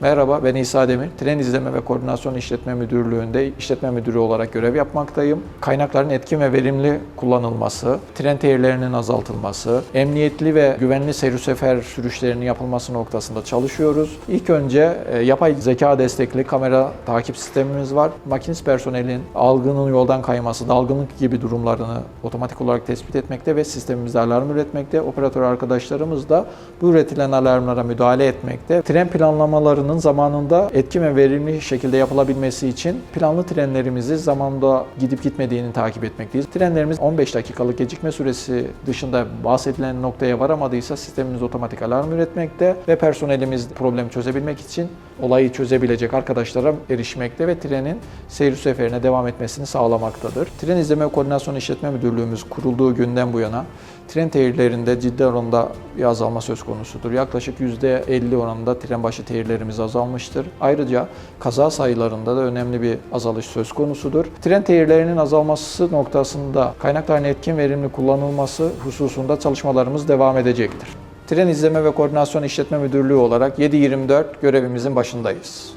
Merhaba ben İsa Demir. Tren İzleme ve Koordinasyon İşletme Müdürlüğü'nde işletme müdürü olarak görev yapmaktayım. Kaynakların etkin ve verimli kullanılması, tren tehirlerinin azaltılması, emniyetli ve güvenli seyir sefer sürüşlerinin yapılması noktasında çalışıyoruz. İlk önce e, yapay zeka destekli kamera takip sistemimiz var. Makinist personelin algının yoldan kayması, dalgınlık gibi durumlarını otomatik olarak tespit etmekte ve sistemimizde alarm üretmekte. Operatör arkadaşlarımız da bu üretilen alarmlara müdahale etmekte. Tren planlamalarının zamanında etkin ve verimli şekilde yapılabilmesi için planlı trenlerimizi zamanında gidip gitmediğini takip etmekteyiz. Trenlerimiz 15 dakikalık gecikme süresi dışında bahsedilen noktaya varamadıysa sistemimiz otomatik alarm üretmekte ve personelimiz problemi çözebilmek için olayı çözebilecek arkadaşlara erişmekte ve trenin seyir seferine devam etmesini sağlamaktadır. Tren İzleme Koordinasyon İşletme Müdürlüğümüz kurulduğu günden bu yana tren tehirlerinde ciddi oranda bir azalma söz konusudur. Yaklaşık %50 oranında tren başı tehirlerimiz azalmıştır. Ayrıca kaza sayılarında da önemli bir azalış söz konusudur. Tren tehirlerinin azalması noktasında kaynakların etkin verimli kullanılması hususunda çalışmalarımız devam edecektir. Tren İzleme ve Koordinasyon İşletme Müdürlüğü olarak 7-24 görevimizin başındayız.